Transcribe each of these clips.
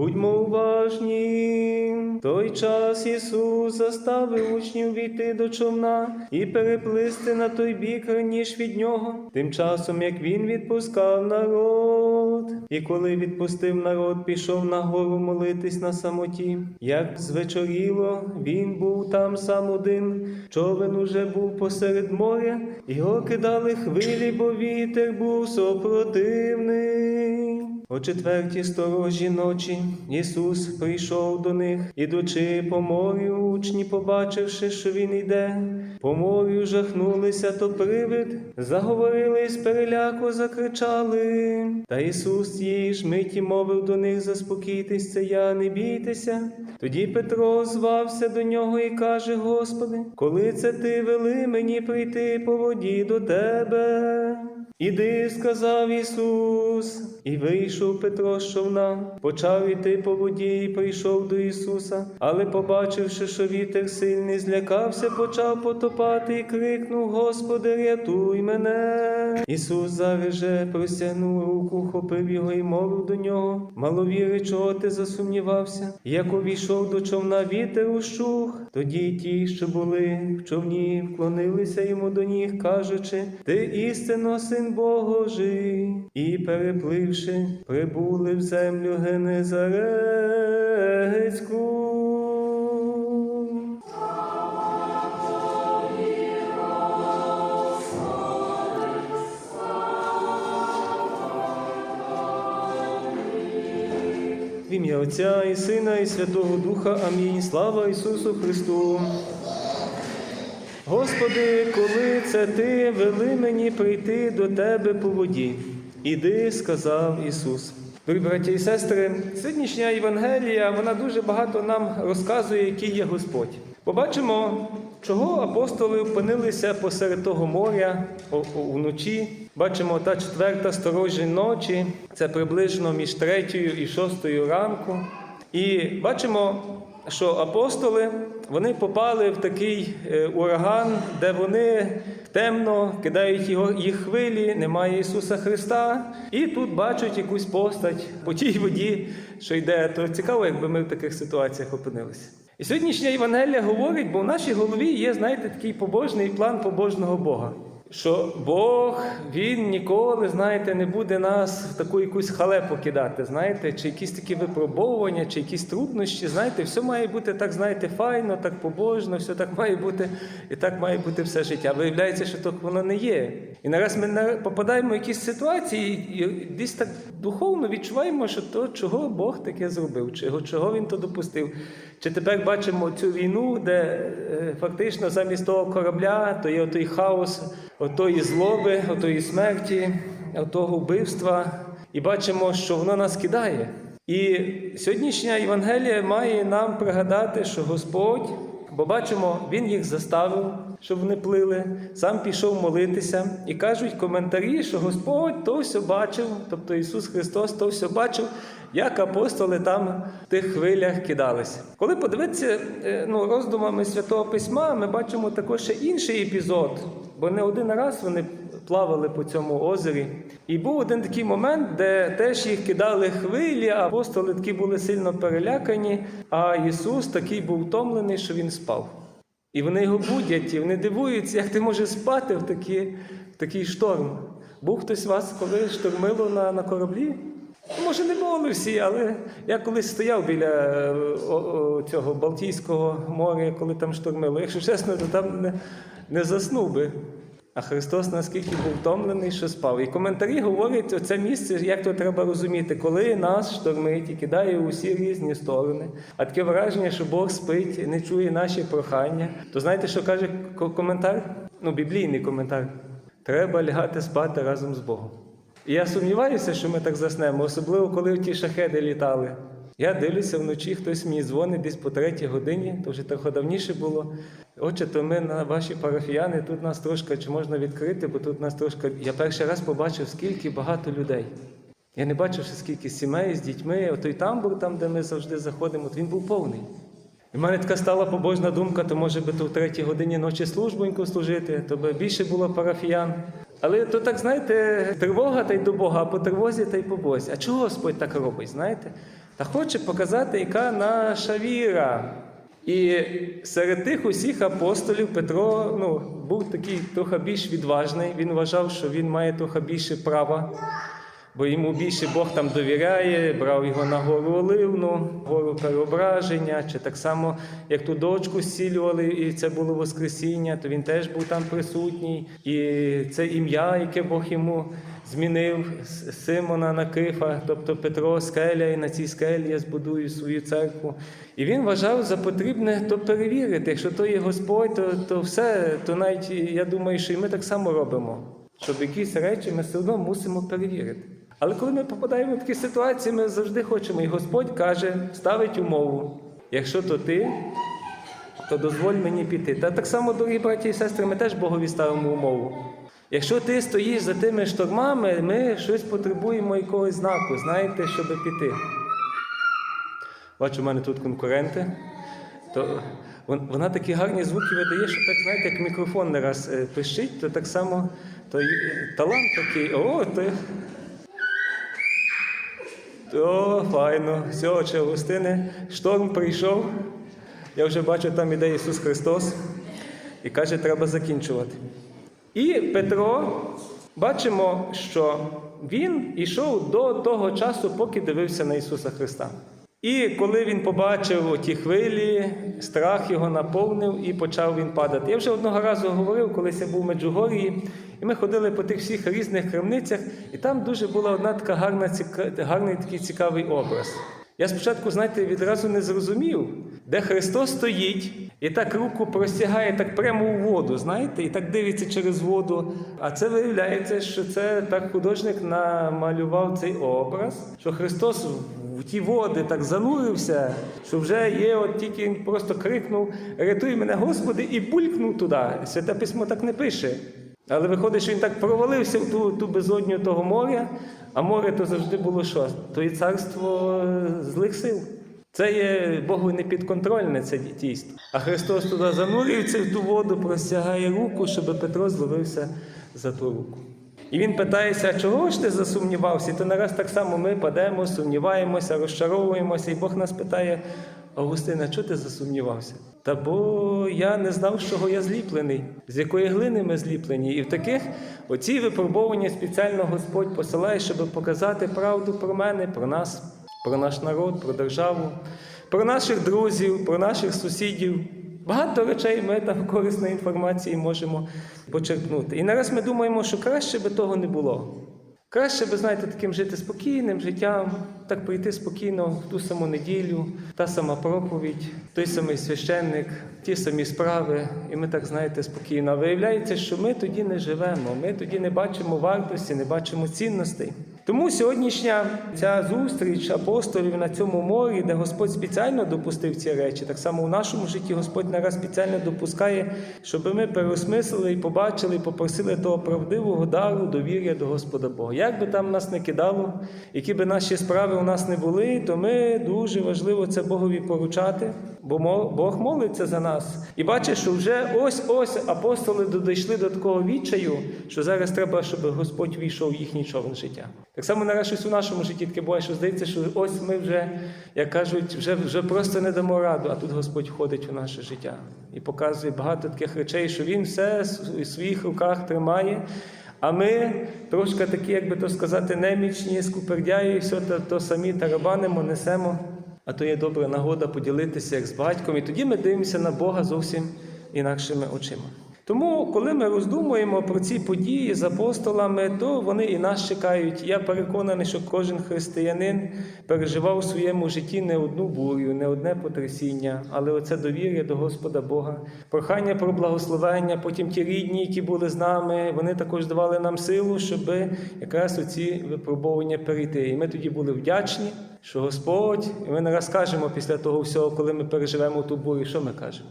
Будьмо уважні. Той час Ісус заставив учнів війти до човна і переплисти на той бік раніше від нього, тим часом як він відпускав народ. І коли відпустив народ, пішов на гору молитись на самоті. Як звечоріло, він був там сам один, човен уже був посеред моря, його кидали хвилі, бо вітер був супротивний. О четвертій сторожі ночі Ісус прийшов до них, ідучи по морю, учні, побачивши, що він йде, по морю жахнулися, то привид, заговорили з переляку закричали. Та Ісус їй ж миті мовив до них заспокійтесь, це я, не бійтеся. Тоді Петро звався до нього і каже: Господи, коли це ти вели мені прийти по воді до тебе? Іди, сказав Ісус, і вийшов Петро з човна, почав іти по воді і прийшов до Ісуса, але, побачивши, що вітер сильний, злякався, почав потопати і крикнув: Господи, рятуй мене. Ісус зараз же простягнув руку, хопив його і мовив до нього. Маловіри, чого ти засумнівався? Як увійшов до човна вітер ущух, тоді ті, що були в човні, вклонилися йому до ніг, кажучи: Ти істинно син Божий, і перепливши, прибули в землю Генезарецьку. Ім'я Отця і Сина, і Святого Духа. Амінь. Слава Ісусу Христу. Господи, коли це Ти вели мені прийти до Тебе по воді. Іди, сказав Ісус. Дорогі браті і сестри, сьогоднішня Євангелія вона дуже багато нам розказує, який є Господь. Побачимо, чого апостоли опинилися посеред того моря вночі. Бачимо та четверта сторожі ночі, це приблизно між третьою і шостою ранку. І бачимо, що апостоли вони попали в такий е, ураган, де вони темно кидають їх хвилі, немає Ісуса Христа, і тут бачать якусь постать по тій воді, що йде. То цікаво, якби ми в таких ситуаціях опинилися. І сьогоднішня Євангелія говорить, бо в нашій голові є, знаєте, такий побожний план побожного Бога. Що Бог Він ніколи, знаєте, не буде нас в таку якусь халепу кидати, знаєте, чи якісь такі випробовування, чи якісь труднощі, знаєте, все має бути так, знаєте, файно, так побожно, все так має бути, і так має бути все життя. Виявляється, що так воно не є. І нараз ми попадаємо в якісь ситуації, і десь так духовно відчуваємо, що то, чого Бог таке зробив, чого він то допустив. Чи тепер бачимо цю війну, де е, фактично замість того корабля, то є той хаос, отої злоби, отої смерті, отого вбивства, і бачимо, що воно нас кидає. І сьогоднішня Євангелія має нам пригадати, що Господь, бо бачимо, Він їх заставив, щоб вони плили, сам пішов молитися. І кажуть коментарі, що Господь то все бачив, тобто Ісус Христос то все бачив, як апостоли там в тих хвилях кидалися. Коли подивитися е, ну, роздумами Святого Письма, ми бачимо також ще інший епізод, бо не один раз вони плавали по цьому озері. І був один такий момент, де теж їх кидали хвилі, а апостоли такі були сильно перелякані, а Ісус такий був втомлений, що Він спав. І вони його будять, і вони дивуються, як ти можеш спати в, такі, такий шторм. Був хтось вас, коли штормило на, на кораблі? Може, не були всі, але я колись стояв біля е, о, о, цього Балтійського моря, коли там штормило. Якщо чесно, то там не, не заснув би. А Христос наскільки був втомлений, що спав. І коментарі говорять, оце місце, як то треба розуміти, коли нас штормить і кидає у всі різні сторони. А таке враження, що Бог спить, не чує наші прохання. То знаєте, що каже коментар? Ну, біблійний коментар. Треба лягати спати разом з Богом. І я сумніваюся, що ми так заснемо, особливо коли ті шахеди літали. Я дивлюся вночі, хтось мені дзвонить десь по третій годині, то вже трохи давніше було. Отже, то ми на ваші парафіяни, тут нас трошки чи можна відкрити, бо тут нас трошки. Я перший раз побачив, скільки багато людей. Я не бачив, скільки сімей з дітьми, отой тамбур, там, де ми завжди заходимо, от він був повний. І в мене така стала побожна думка, то може би то в третій годині ночі службоньку служити, то би більше було парафіян. Але то так, знаєте, тривога та й до Бога, а по тривозі та й по Бозі. А чого Господь так робить, знаєте? та хоче показати, яка наша віра. І серед тих усіх апостолів Петро ну, був такий трохи більш відважний. Він вважав, що він має трохи більше права, бо йому більше Бог там довіряє, брав його на гору Оливну, гору переображення, чи так само, як ту дочку зцілювали, і це було Воскресіння, то він теж був там присутній. І це ім'я, яке Бог йому змінив Симона на Кифа, тобто Петро скеля, і на цій скелі я збудую свою церкву. І він вважав за потрібне то перевірити. Якщо то є Господь, то, то все, то навіть я думаю, що і ми так само робимо. Щоб якісь речі ми все одно мусимо перевірити. Але коли ми попадаємо в такі ситуації, ми завжди хочемо. І Господь каже, ставить умову. Якщо то ти, то дозволь мені піти. Та так само, дорогі браті і сестри, ми теж Богові ставимо умову. Якщо ти стоїш за тими штормами, ми щось потребуємо якогось знаку, знаєте, щоб піти. Бачу, у мене тут конкуренти. То вона такі гарні звуки видає, що так, знаєте, як мікрофон не раз е, пищить, то так само то талант такий. О, ти. О, файно. Все, отче Августине, шторм прийшов. Я вже бачу, там іде Ісус Христос і каже, треба закінчувати. І Петро, бачимо, що він ішов до того часу, поки дивився на Ісуса Христа. І коли він побачив ті хвилі, страх його наповнив і почав він падати. Я вже одного разу говорив, колись я був в Меджугорії, і ми ходили по тих всіх різних крамницях, і там дуже була одна така гарна, гарний такий цікавий образ. Я спочатку, знаєте, відразу не зрозумів, де Христос стоїть і так руку простягає так прямо у воду, знаєте, і так дивиться через воду. А це виявляється, що це так художник намалював цей образ, що Христос в ті води так занурився, що вже є, от тільки він просто крикнув: Рятуй мене, Господи, і булькнув туди. Святе письмо так не пише. Але виходить, що він так провалився в ту, ту безодню того моря, а море то завжди було що? То є царство е, злих сил. Це є Богу не підконтрольне це дійство. А Христос туди занурюється в ту воду, простягає руку, щоб Петро зловився за ту руку. І він питається, чого ж ти засумнівався? І то нараз так само ми падемо, сумніваємося, розчаровуємося, і Бог нас питає: Августина, чого ти засумнівався? Та бо я не знав, з чого я зліплений, з якої глини ми зліплені. І в таких оці випробування спеціально Господь посилає, щоб показати правду про мене, про нас, про наш народ, про державу, про наших друзів, про наших сусідів. Багато речей ми там корисної інформації можемо почерпнути. І нараз ми думаємо, що краще би того не було. Краще би, знаєте, таким жити спокійним життям, так прийти спокійно в ту саму неділю, та сама проповідь, той самий священник, ті самі справи, і ми так, знаєте, спокійно. А виявляється, що ми тоді не живемо, ми тоді не бачимо вартості, не бачимо цінностей. Тому сьогоднішня ця зустріч апостолів на цьому морі, де Господь спеціально допустив ці речі, так само у нашому житті Господь нараз спеціально допускає, щоб ми переосмислили і побачили, і попросили того правдивого дару, довір'я до Господа Бога. Як би там нас не кидало, які би наші справи у нас не були, то ми дуже важливо це Богові поручати, бо Бог молиться за нас. І бачиш, що вже ось ось апостоли дійшли до такого відчаю, що зараз треба, щоб Господь війшов в їхній човен життя. Так само щось у нашому житті таке буває, що здається, що ось ми вже, як кажуть, вже, вже просто не дамо раду, а тут Господь входить у наше життя і показує багато таких речей, що Він все в своїх руках тримає. А ми трошки такі, як би то сказати, немічні, скупердяї, все то, то самі тарабанимо, несемо. А то є добра нагода поділитися як з батьком. І тоді ми дивимося на Бога зовсім інакшими очима. Тому, коли ми роздумуємо про ці події з апостолами, то вони і нас чекають. Я переконаний, що кожен християнин переживав у своєму житті не одну бурю, не одне потрясіння, але оце довір'я до Господа Бога, прохання про благословення, потім ті рідні, які були з нами, вони також давали нам силу, щоб якраз у ці випробування перейти. І ми тоді були вдячні, що Господь, і ми не раз кажемо після того всього, коли ми переживемо ту бурю, що ми кажемо?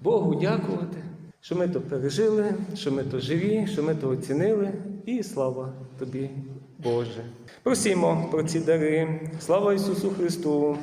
Богу дякувати що ми то пережили, що ми то живі, що ми то оцінили, і слава тобі, Боже. Просімо про ці дари. Слава Ісусу Христу!